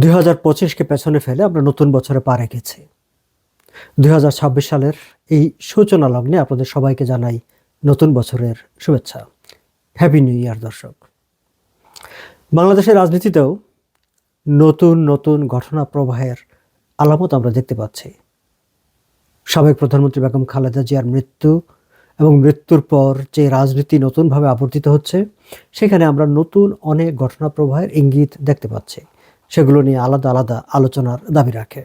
দুই হাজার পঁচিশকে পেছনে ফেলে আমরা নতুন বছরে পা রেখেছি। দুই হাজার ছাব্বিশ সালের এই সূচনা লগ্নে আপনাদের সবাইকে জানাই নতুন বছরের শুভেচ্ছা। হ্যাপি নিউ ইয়ার দর্শক। বাংলাদেশের রাজনীতিতেও নতুন নতুন ঘটনা প্রবাহের আলামত আমরা দেখতে পাচ্ছি। সাবেক প্রধানমন্ত্রী বেগম খালেদা জিয়ার মৃত্যু এবং মৃত্যুর পর যে রাজনীতি নতুনভাবে আবর্তিত হচ্ছে, সেখানে আমরা নতুন অনেক ঘটনা প্রবাহের ইঙ্গিত দেখতে পাচ্ছি। সেগুলো নিয়ে আলাদা আলাদা আলোচনার দাবি রাখে।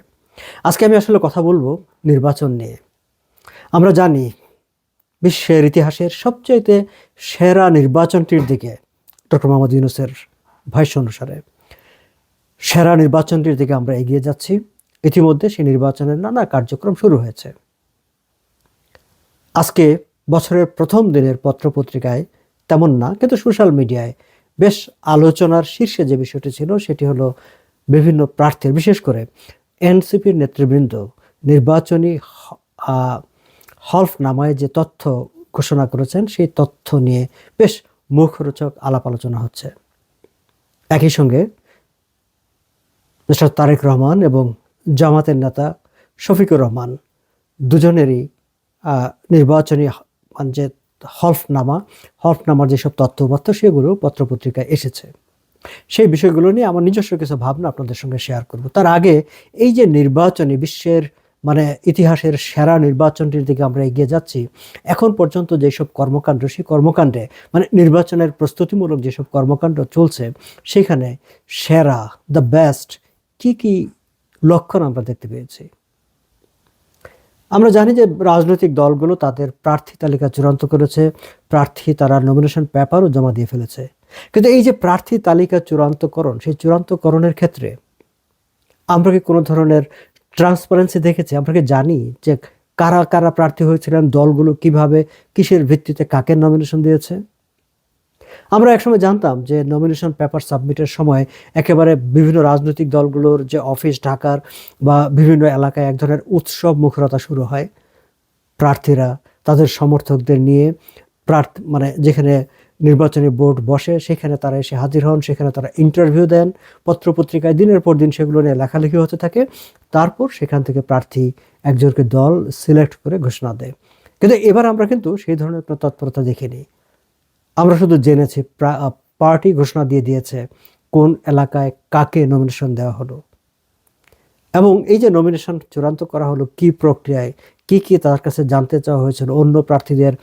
আজকে আমি আসলে কথা বলব নির্বাচন নিয়ে। আমরা জানি বিশ্বের ইতিহাসের সবচাইতে সেরা নির্বাচনটির দিকে ডক্টর মোহাম্মদ ইউনুসের ভাষ্য অনুসারে। সেরা নির্বাচনটির দিকে আমরা এগিয়ে যাচ্ছি। ইতিমধ্যে সেই নির্বাচনের নানা কার্যক্রম শুরু হয়েছে। আজকে বছরের প্রথম দিনের পত্রপত্রিকায় তেমন না, কিন্তু সোশ্যাল মিডিয়ায় বেশ আলোচনার শীর্ষে যে বিষয়টি ছিল সেটি হলো বিভিন্ন প্রার্থীর বিশেষ করে এনসিপির নেতৃবৃন্দ নির্বাচনী হ- আহ, হলফ নামায় যে তথ্য ঘোষণা করেছেন সেই তথ্য নিয়ে বেশ মুখরোচক আলাপ আলোচনা হচ্ছে। একই সঙ্গে মিস্টার তারেক রহমান এবং জামাতের নেতা শফিকুর রহমান দুজনেরই নির্বাচনী মানে যে হলফনামা, হলফনামার যেসব তথ্য উপাত্ত সেগুলো পত্রপত্রিকায় এসেছে। সেই বিষয়গুলো নিয়ে আমার নিজস্ব কিছু ভাবনা আপনাদের সঙ্গে শেয়ার করব। তার আগে এই যে নির্বাচনী বিশ্বের মানে ইতিহাসের সেরা নির্বাচনটির দিকে আমরা এগিয়ে যাচ্ছি, এখন পর্যন্ত যেসব কর্মকাণ্ড, সেই কর্মকাণ্ডে মানে নির্বাচনের প্রস্তুতিমূলক যেসব কর্মকাণ্ড চলছে, সেখানে সেরা দ্য বেস্ট কি কি লক্ষণ আমরা দেখতে পেয়েছি? আমরা জানি যে রাজনৈতিক দলগুলো তাদের প্রার্থী তালিকা চূড়ান্ত করেছে। প্রার্থী তারা নমিনেশন পেপারও জমা দিয়ে ফেলেছে। কিন্তু এই যে প্রার্থী তালিকা চূড়ান্তকরণ, সেই চূড়ান্তকরণের ক্ষেত্রে আমরা কি কোনো ধরনের ট্রান্সপারেন্সি দেখেছি? আমরা কি জানি যে কারা কারা প্রার্থী হয়েছিলেন? দলগুলো কীভাবে, কিসের ভিত্তিতে কাকে নমিনেশন দিয়েছে? আমরা একসময় জানতাম যে নমিনেশন পেপার সাবমিটের সময় একেবারে বিভিন্ন রাজনৈতিক দলগুলোর যে অফিস ঢাকার বা বিভিন্ন এলাকায় এক ধরনের উৎসব মুখরতা শুরু হয়। প্রার্থীরা, তাদের সমর্থকদের নিয়ে প্রার্থ মানে যেখানে নির্বাচনী বোর্ড বসে, সেখানে তারা এসে হাজির হন, সেখানে তারা ইন্টারভিউ দেন, পত্রপত্রিকায় দিনের পর দিন সেগুলো নিয়ে লেখালেখি হতে থাকে। তারপর সেখান থেকে প্রার্থী একজনকে দল সিলেক্ট করে ঘোষণা দেয়। কিন্তু এবার আমরা কিন্তু সেই ধরনের কোনো তৎপরতা দেখিনি। আমরা শুধু জেনেছি পার্টি ঘোষণা দিয়ে দিয়েছে কোন এলাকায় কাকে নমিনেশন দেওয়া হলো। এবং এই যে নমিনেশন চূড়ান্ত করা হলো কি প্রক্রিয়ায়, কি কি তার কাছে জানতে চাওয়া হয়েছিল, অন্য প্রার্থীদের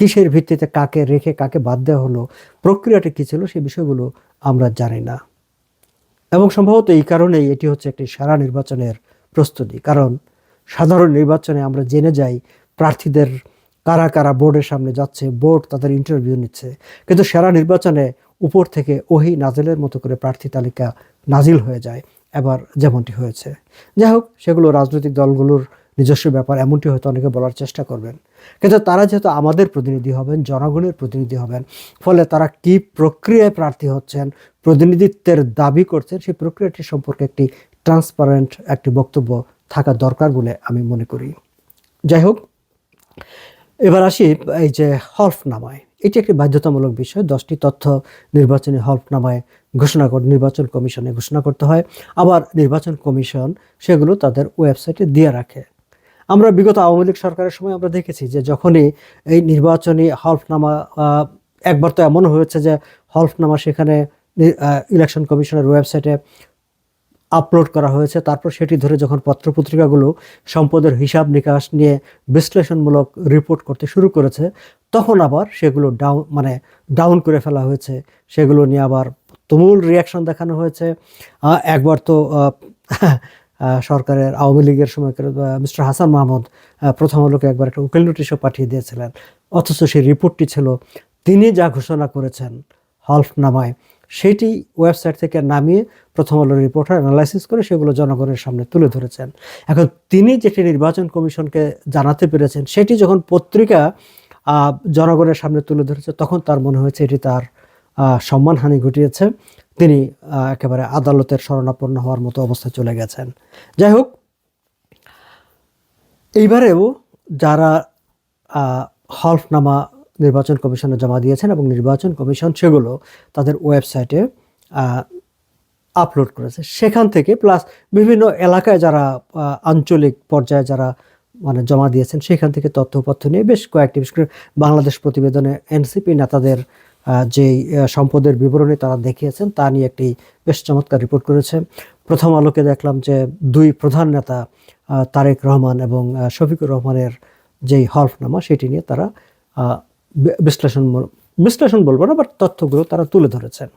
কিসের ভিত্তিতে কাকে রেখে কাকে বাদ দেওয়া হলো, প্রক্রিয়াটা কী ছিল সেই বিষয়গুলো আমরা জানি না। এবং সম্ভবত এই কারণেই এটি হচ্ছে একটি সারা নির্বাচনের প্রস্তুতি, কারণ সাধারণ নির্বাচনে আমরা জেনে যাই প্রার্থীদের কারা কারা বোর্ডের সামনে যাচ্ছে, বোর্ড তাদের ইন্টারভিউ নিচ্ছে। কিন্তু সেরা নির্বাচনে উপর থেকে ওহি নাজিলের মতো করে প্রার্থী তালিকা নাজিল হয়ে যায়, এবার যেমনটি হয়েছে। যাই হোক, সেগুলো রাজনৈতিক দলগুলোর নিজস্ব ব্যাপার, এমনটি হয়তো অনেকে বলার চেষ্টা করবেন। কিন্তু তারা যেহেতু আমাদের প্রতিনিধি হবেন, জনগণের প্রতিনিধি হবেন, ফলে তারা কি প্রক্রিয়ায় প্রার্থী হচ্ছেন, প্রতিনিধিত্বের দাবি করছেন, সেই প্রক্রিয়াটি সম্পর্কে একটি ট্রান্সপারেন্ট একটি বক্তব্য থাকা দরকার বলে আমি মনে করি। যাই হোক এবার আসি এই যে হলফনামায়। এটি একটি বাধ্যতামূলক বিষয়। দশটি তথ্য নির্বাচনী হলফনামায় ঘোষণা কর নির্বাচন কমিশনে ঘোষণা করতে হয়। আবার নির্বাচন কমিশন সেগুলো তাদের ওয়েবসাইটে দিয়ে রাখে। আমরা বিগত আওয়ামী লীগ সরকারের সময় আমরা দেখেছি যে যখনই এই নির্বাচনী হলফনামা একবার তো এমন হয়েছে যে হলফনামা সেখানে ইলেকশন কমিশনের ওয়েবসাইটে আপলোড করা হয়েছে। তারপর সেটি ধরে যখন পত্রপত্রিকাগুলো সম্পদের হিসাব নিকাশ নিয়ে বিশ্লেষণমূলক রিপোর্ট করতে শুরু করেছে, তখন আবার সেগুলো ডাউন মানে ডাউন করে ফেলা হয়েছে। সেগুলো নিয়ে আবার তুমুল রিয়াকশন দেখানো হয়েছে। একবার তো সরকারের আওয়ামী লীগের সময় মিস্টার হাসান মাহমুদ প্রথম আলোকে একবার একটা উকিল নোটিশও পাঠিয়ে দিয়েছিলেন। অথচ সেই রিপোর্টটি ছিল, তিনি যা ঘোষণা করেছেন হলফনামায় সেটি ওয়েবসাইট থেকে নামিয়ে প্রথম আলোর রিপোর্টার অ্যানালাইসিস করে সেগুলো জনগণের সামনে তুলে ধরেছেন। এখন তিনি যেটি নির্বাচন কমিশনকে জানাতে পেরেছেন, সেটি যখন পত্রিকা জনগণের সামনে তুলে ধরেছে, তখন তার মনে হয়েছে এটি তার সম্মানহানি ঘটিয়েছে। তিনি একেবারে আদালতের শরণাপন্ন হওয়ার মতো অবস্থায় চলে গেছেন। যাই হোক, এইবারেও যারা হলফনামা নির্বাচন কমিশনে জমা দিয়েছেন এবং নির্বাচন কমিশন সেগুলো তাদের ওয়েবসাইটে আপলোড করেছে। সেখান থেকে প্লাস বিভিন্ন এলাকায় যারা আঞ্চলিক পর্যায়ে যারা মানে জমা দিয়েছেন, সেখান থেকে তথ্য তথ্যপত্র নিয়ে বেশ কয়েকটি, বিশেষ করে বাংলাদেশ প্রতিবেদনে এনসিপি নেতাদের যেই সম্পদের বিবরণী তারা দেখিয়েছেন, তা নিয়ে একটি বেশ চমৎকার রিপোর্ট করেছে। প্রথম আলোকে দেখলাম যে দুই প্রধান নেতা তারেক রহমান এবং শফিকুর রহমানের যেই হলফনামা, সেটি নিয়ে তারা বিশ্লেষণ বিশ্লেষণ বলব না বাট তথ্যগুলো তারা তুলে ধরেছেন।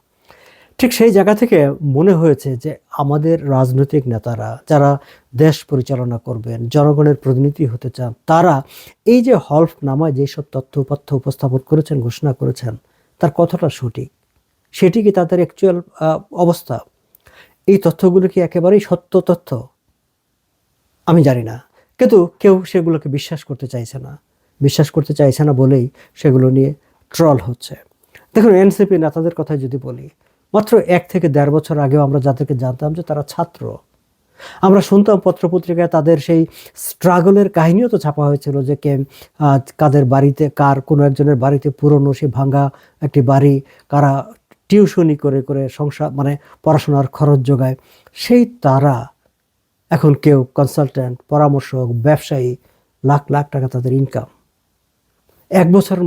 ঠিক সেই জায়গা থেকে মনে হয়েছে যে আমাদের রাজনৈতিক নেতারা, যারা দেশ পরিচালনা করবেন, জনগণের প্রতিনিধি হতে চান, তারা এই যে হলফনামায় যেসব তথ্য উপাত্য উপস্থাপন করেছেন, ঘোষণা করেছেন, তার কতটা সঠিক। সেটি কি তাদের অ্যাকচুয়াল অবস্থা? এই তথ্যগুলো কি একেবারেই সত্য তথ্য? আমি জানি না। কিন্তু কেউ সেগুলোকে বিশ্বাস করতে চাইছে না। বিশ্বাস করতে চাইছে না বলেই সেগুলো নিয়ে ট্রল হচ্ছে। দেখুন, এনসিপি নেতাদের কথা যদি বলি, মাত্র এক থেকে দেড় বছর আগেও আমরা যাদেরকে জানতাম যে তারা ছাত্র, আমরা শুনতাম পত্রপত্রিকায় তাদের সেই স্ট্রাগলের কাহিনীও তো ছাপা হয়েছিল যে কে কাদের বাড়িতে, কার কোনো একজনের বাড়িতে পুরনো সেই ভাঙ্গা একটি বাড়ি, কারা টিউশনি করে করে সংসার মানে পড়াশোনার খরচ যোগায়, সেই তারা এখন কেউ কনসালট্যান্ট পরামর্শক, ব্যবসায়ী, লাখ লাখ টাকা তাদের ইনকাম এক বছর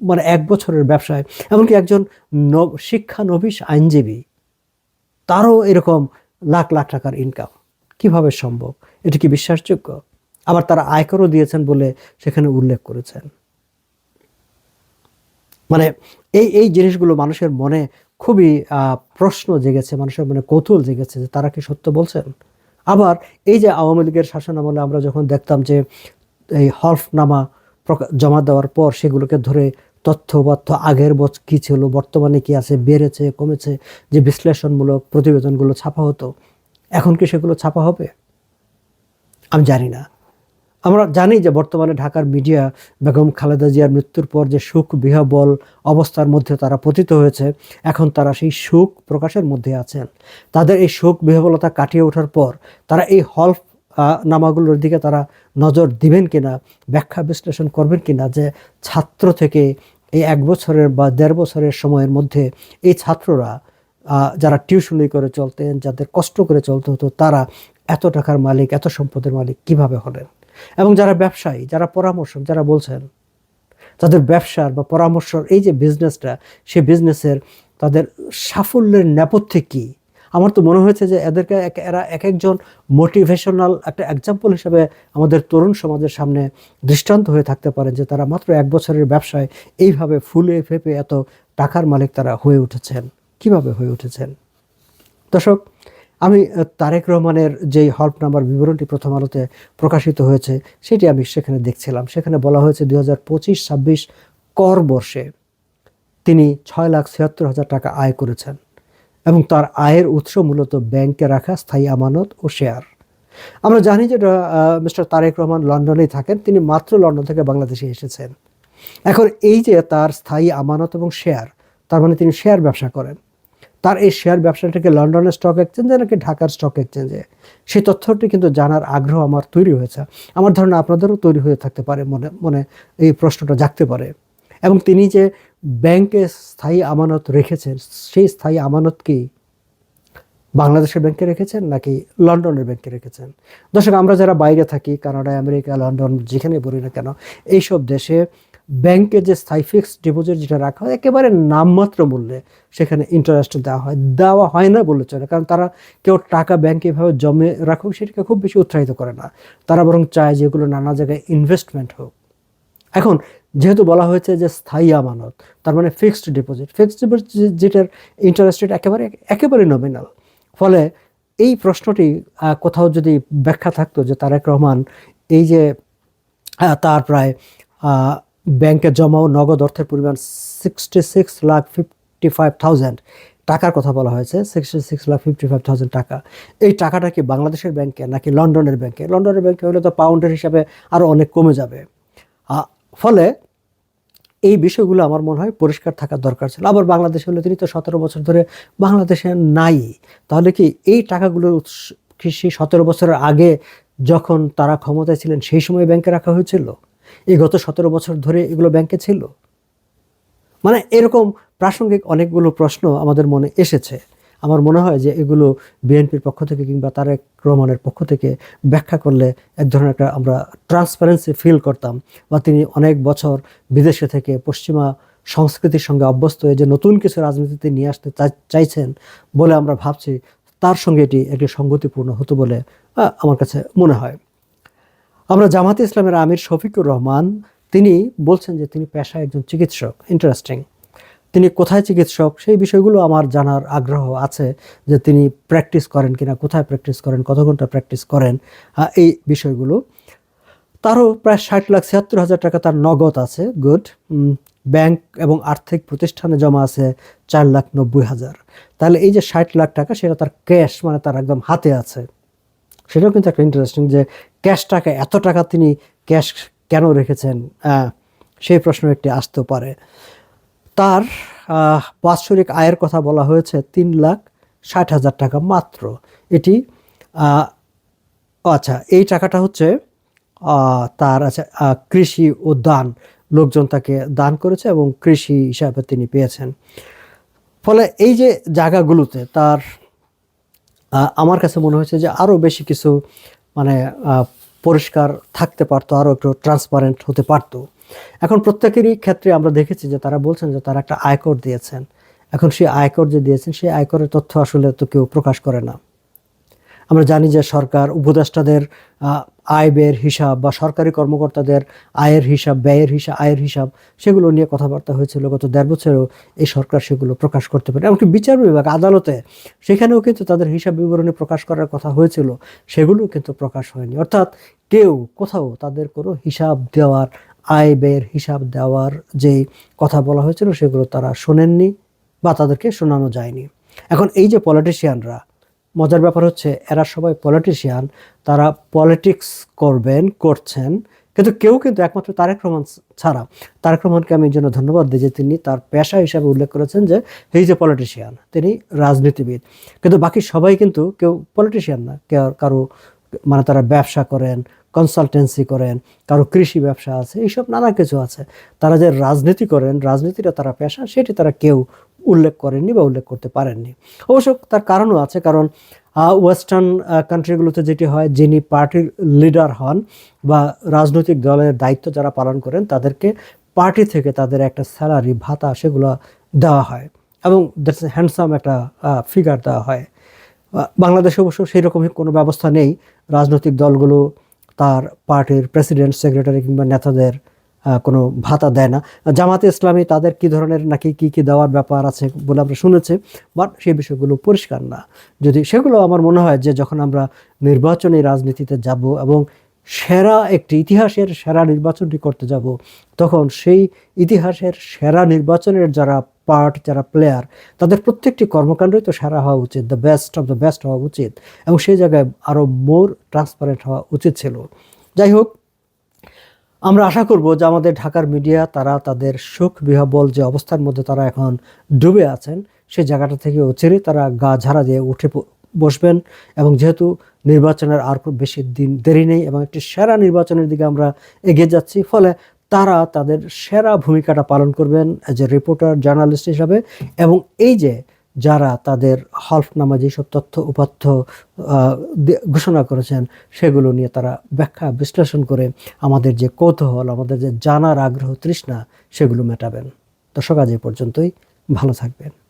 মানে এক বছরের ব্যবসায়। এমনকি একজন শিক্ষানবিশ আইনজীবী, তারও এরকম লাখ লাখ টাকার ইনকাম কীভাবে সম্ভব? এটা কি বিশ্বাসযোগ্য? আবার তারা আয়করও দিয়েছেন বলে সেখানে উল্লেখ করেছেন। মানে এই এই জিনিসগুলো মানুষের মনে খুবই প্রশ্ন জেগেছে, মানুষের মনে কৌতূহল জেগেছে যে তারা কি সত্য বলছেন? আবার এই যে আওয়ামী লীগের শাসন আমলে আমরা যখন দেখতাম যে এই হলফনামা জমা দেওয়ার পর সেগুলোকে ধরে তথ্য তথ্য আগের বছর কী ছিল, বর্তমানে কি আছে, বেড়েছে, কমেছে, যে বিশ্লেষণমূলক প্রতিবেদনগুলো ছাপা হতো, এখন কি সেগুলো ছাপা হবে? আমি জানি না। আমরা জানি যে বর্তমানে ঢাকার মিডিয়া বেগম খালেদা জিয়ার মৃত্যুর পর যে সুখ বিহবল অবস্থার মধ্যে তারা পতিত হয়েছে, এখন তারা সেই সুখ প্রকাশের মধ্যে আছেন। তাদের এই সুখ বিহবলতা কাটিয়ে ওঠার পর তারা এই হলফ নামাগুলোর দিকে তারা নজর দিবেন কিনা, ব্যাখ্যা বিশ্লেষণ করবেন কিনা যে ছাত্র থেকে এই এক বছরের বা দেড় বছরের সময়ের মধ্যে এই ছাত্ররা যারা টিউশনি করে চলতেন, যাদের কষ্ট করে চলতে হতো, তারা এত টাকার মালিক, এত সম্পদের মালিক কীভাবে হলেন? এবং যারা ব্যবসায়ী, যারা পরামর্শক, যারা বলছেন, তাদের ব্যবসার বা পরামর্শর এই যে বিজনেসটা সে বিজনেসের তাদের সাফল্যের নেপথ্যে কি? আমার তো মনে হয়েছে যে এদেরকে এরা এক একজন মোটিভেশনাল একটা এক্সাম্পল হিসেবে আমাদের তরুণ সমাজের সামনে দৃষ্টান্ত হয়ে থাকতে পারে যে তারা মাত্র এক বছরের ব্যবসায় এইভাবে ফুলে ফেপে এত টাকার মালিক তারা হয়ে উঠেছেন। কীভাবে হয়ে উঠেছেন? দর্শক, আমি তারেক রহমানের যেই হল্প নাম্বার বিবরণটি প্রথম আলোতে প্রকাশিত হয়েছে, সেটি আমি সেখানে দেখছিলাম। সেখানে বলা হয়েছে দুই হাজার পঁচিশ ছাব্বিশ কর বর্ষে তিনি ছয় লাখ ছিয়াত্তর হাজার টাকা আয় করেছেন। এবং তার আয়ের উৎস মূলত ব্যাংকে রাখা, স্থায়ী আমানত ও শেয়ার। আমরা জানি যে মিস্টার তারেক রহমান লন্ডনেই থাকেন। তিনি মাত্র লন্ডন থেকে বাংলাদেশে এসেছেন। এখন এই যে তার স্থায়ী আমানত এবং শেয়ার, তার মানে তিনি শেয়ার ব্যবসা করেন। তার এই শেয়ার ব্যবসাটাকে লন্ডনের স্টক এক্সচেঞ্জে নাকি ঢাকার স্টক এক্সচেঞ্জে? সেই তথ্যটি কিন্তু জানার আগ্রহ আমার তৈরি হয়েছে। আমার ধারণা আপনাদেরও তৈরি হয়ে থাকতে পারে মনে মনে এই প্রশ্নটা জাগতে পারে। এবং তিনি যে ব্যাংকে স্থায়ী আমানত রেখেছেন, সেই স্থায়ী আমানত কি বাংলাদেশের ব্যাংকে রেখেছেন নাকি লন্ডনের ব্যাংকে রেখেছেন? দর্শক, আমরা যারা বাইরে থাকি, কানাডা, আমেরিকা, লন্ডন, যেখানে বলি না কেন, এইসব দেশে ব্যাংকে যে স্থায়ী ফিক্সড ডিপোজিট যেটা রাখা হয়, একেবারে নামমাত্র মূল্যে সেখানে ইন্টারেস্ট দেওয়া হয়। দেওয়া হয় না বলে চলে, কারণ তারা কেউ টাকা ব্যাংকে এভাবে জমে রাখুক, সেটাকে খুব বেশি উৎসাহিত করে না। তারা বরং চায় যেগুলো নানা জায়গায় ইনভেস্টমেন্ট হোক। এখন যেহেতু বলা হয়েছে যে স্থায়ী আমানত, তার মানে ফিক্সড ডিপোজিট ফিক্সড ডিপোজিটের ইন্টারেস্ট রেট একেবারে একেবারে নমিনাল ফলে এই প্রশ্নটি কোথাও যদি ব্যাখ্যা থাকতো যে তারেক রহমান এই যে তার প্রায় ব্যাংকে জমা ও নগদ অর্থের পরিমাণ sixty six lakh fifty five thousand টাকার কথা বলা হয়েছে sixty six lakh fifty five thousand টাকা। এই টাকাটা কি বাংলাদেশের ব্যাংকে নাকি লন্ডনের ব্যাংকে? লন্ডনের ব্যাংকে হলে তো পাউন্ডের হিসাবে আরও অনেক কমে যাবে। ফলে এই বিষয়গুলো আমার মনে হয় পরিষ্কার থাকা দরকার ছিল। আবার বাংলাদেশে হলে তিনি তো সতেরো বছর ধরে বাংলাদেশে নাই। তাহলে কি এই টাকাগুলো উৎস- কি সেই সতেরো বছরের আগে যখন তারা ক্ষমতায় ছিলেন, সেই সময় ব্যাংকে রাখা হয়েছিল? এই গত সতেরো বছর ধরে এগুলো ব্যাংকে ছিল? মানে এরকম প্রাসঙ্গিক অনেকগুলো প্রশ্ন আমাদের মনে এসেছে। আমার মনে হয় যে এগুলো বিএনপির পক্ষ থেকে কিংবা তারেক রহমানের পক্ষ থেকে ব্যাখ্যা করলে এক ধরনের একটা আমরা ট্রান্সপারেন্সি ফিল করতাম বা তিনি অনেক বছর বিদেশে থেকে পশ্চিমা সংস্কৃতির সঙ্গে অভ্যস্ত হয়ে যে নতুন কিছু রাজনীতিতে নিয়ে আসতে চাইছেন বলে আমরা ভাবছি, তার সঙ্গে এটি একটি সঙ্গতিপূর্ণ হতো বলে আমার কাছে মনে হয়। আমরা জামাতে ইসলামের আমির শফিকুর রহমান, তিনি বলছেন যে তিনি পেশায় একজন চিকিৎসক। ইন্টারেস্টিং তিনি কোথায় চিকিৎসক? সেই বিষয়গুলো আমার জানার আগ্রহ আছে যে তিনি প্র্যাকটিস করেন কিনা, কোথায় প্র্যাকটিস করেন, কত ঘণ্টা প্র্যাকটিস করেন এই বিষয়গুলো। তারও প্রায় ষাট লাখ ছিয়াত্তর হাজার টাকা তার নগদ আছে গুড ব্যাংক এবং আর্থিক প্রতিষ্ঠানে জমা আছে চার লাখ নব্বই হাজার। তাহলে এই যে ষাট লাখ টাকা, সেটা তার ক্যাশ মানে তার একদম হাতে আছে। সেটাও কিন্তু একটা ইন্টারেস্টিং যে ক্যাশ টাকা, এত টাকা তিনি ক্যাশ কেন রেখেছেন? সেই প্রশ্ন একটি আসতেও পারে। তার বাৎসরিক আয়ের কথা বলা হয়েছে তিন লাখ ষাট হাজার টাকা মাত্র। এটি আচ্ছা এই টাকাটা হচ্ছে তার আচ্ছা কৃষি ও দান। লোকজন তাকে দান করেছে এবং কৃষি হিসাবে তিনি পেয়েছেন। ফলে এই যে জায়গাগুলোতে তার আমার কাছে মনে হয়েছে যে আরও বেশি কিছু মানে পরিষ্কার থাকতে পারতো আরও একটু ট্রান্সপারেন্ট হতে পারতো। এখন প্রত্যেকেরই ক্ষেত্রে আমরা দেখেছি যে তারা বলছেন যে তারা একটা আয়কর দিয়েছেন। এখন সেই আয়কর যে দিয়েছেন, সেই আয়করের তথ্য আসলে তো কেউ প্রকাশ করে না। আমরা জানি যে সরকার উপদেষ্টাদের আয় ব্যয়ের হিসাব বা সরকারি কর্মকর্তাদের আয়ের হিসাব, ব্যয়ের হিসাব আয়ের হিসাব, সেগুলো নিয়ে কথাবার্তা হয়েছিল গত দেড় বছরেও। এই সরকার সেগুলো প্রকাশ করতে পারে, এমনকি বিচার বিভাগ, আদালতে, সেখানেও কিন্তু তাদের হিসাব বিবরণী প্রকাশ করার কথা হয়েছিল। সেগুলোও কিন্তু প্রকাশ হয়নি। অর্থাৎ কেউ কোথাও তাদের কোনো হিসাব দেওয়ার আয় ব্যয়ের হিসাব দেওয়ার যে কথা বলা হয়েছিল, সেগুলো তারা শোনেননি বা তাদেরকে শোনানো যায়নি। এখন এই যে পলিটিশিয়ানরা, মজার ব্যাপার হচ্ছে এরা সবাই পলিটিশিয়ান, তারা পলিটিক্স করবেন, করছেন, কিন্তু কেউ কিন্তু একমাত্র তারেক রহমান ছাড়া। তারেক রহমানকে আমি এই জন্য ধন্যবাদ দিই যে তিনি তার পেশা হিসাবে উল্লেখ করেছেন যে হি যে পলিটিশিয়ান তিনি রাজনীতিবিদ। কিন্তু বাকি সবাই কিন্তু কেউ পলিটিশিয়ান না, কেউ কারও মানে তারা ব্যবসা করেন কনসালটেন্সি করেন, কারও কৃষি ব্যবসা আছে, এইসব নানা কিছু আছে। তারা যে রাজনীতি করেন, রাজনীতিটা তারা পেশা, সেটি তারা কেউ উল্লেখ করেননি বা উল্লেখ করতে পারেননি। অবশ্য তার কারণও আছে, কারণ ওয়েস্টার্ন কান্ট্রিগুলোতে যেটি হয়, যিনি পার্টির লিডার হন বা রাজনৈতিক দলের দায়িত্ব যারা পালন করেন, তাদেরকে পার্টি থেকে তাদের একটা স্যালারি ভাতা সেগুলো দেওয়া হয় এবং দ্যাটস হ্যান্ডসাম একটা ফিগার দেওয়া হয়। বাংলাদেশে অবশ্য সেই রকমই কোনো ব্যবস্থা নেই। রাজনৈতিক দলগুলো তার পার্টির প্রেসিডেন্ট, সেক্রেটারি কিংবা নেতাদের কোনো ভাতা দেয় না। জামাতে ইসলামী তাদের কি ধরনের নাকি কি কি দেওয়ার ব্যাপার আছে বলে আমরা শুনেছি, বাট সেই বিষয়গুলো পরিষ্কার না। যদি সেগুলো আমার মনে হয় যে যখন আমরা নির্বাচনী রাজনীতিতে যাব এবং সেরা একটি ইতিহাসের সেরা নির্বাচনটি করতে যাব। তখন সেই ইতিহাসের সেরা নির্বাচনের যারা পার্ট যারা প্লেয়ার তাদের প্রত্যেকটি কর্মকাণ্ডই তো সেরা হওয়া উচিত the best of the best হওয়া উচিত, এবং সেই জায়গায় আরও মোর ট্রান্সপারেন্ট হওয়া উচিত ছিল। যাই হোক, আমরা আশা করব যে আমাদের ঢাকার মিডিয়া তারা তাদের সুখ বিহবল যে অবস্থার মধ্যে তারা এখন ডুবে আছেন, সেই জায়গাটা থেকে অচিরে তারা গা ঝাড়া দিয়ে উঠে বসবেন, এবং যেহেতু নির্বাচনের আর খুব বেশি দিন দেরি নেই এবং একটি সেরা নির্বাচনের দিকে আমরা এগিয়ে যাচ্ছি। ফলে তারা তাদের সেরা ভূমিকাটা পালন করবেন এজ এ রিপোর্টার জার্নালিস্ট হিসাবে এবং এই যে যারা তাদের হলফনামা যেসব তথ্য উপাত্য ঘোষণা করেছেন, সেগুলো নিয়ে তারা ব্যাখ্যা, বিশ্লেষণ করে আমাদের যে কৌতূহল, আমাদের যে জানার আগ্রহ, তৃষ্ণা, সেগুলো মেটাবেন। দর্শক, আজ এই পর্যন্তই। ভালো থাকবেন।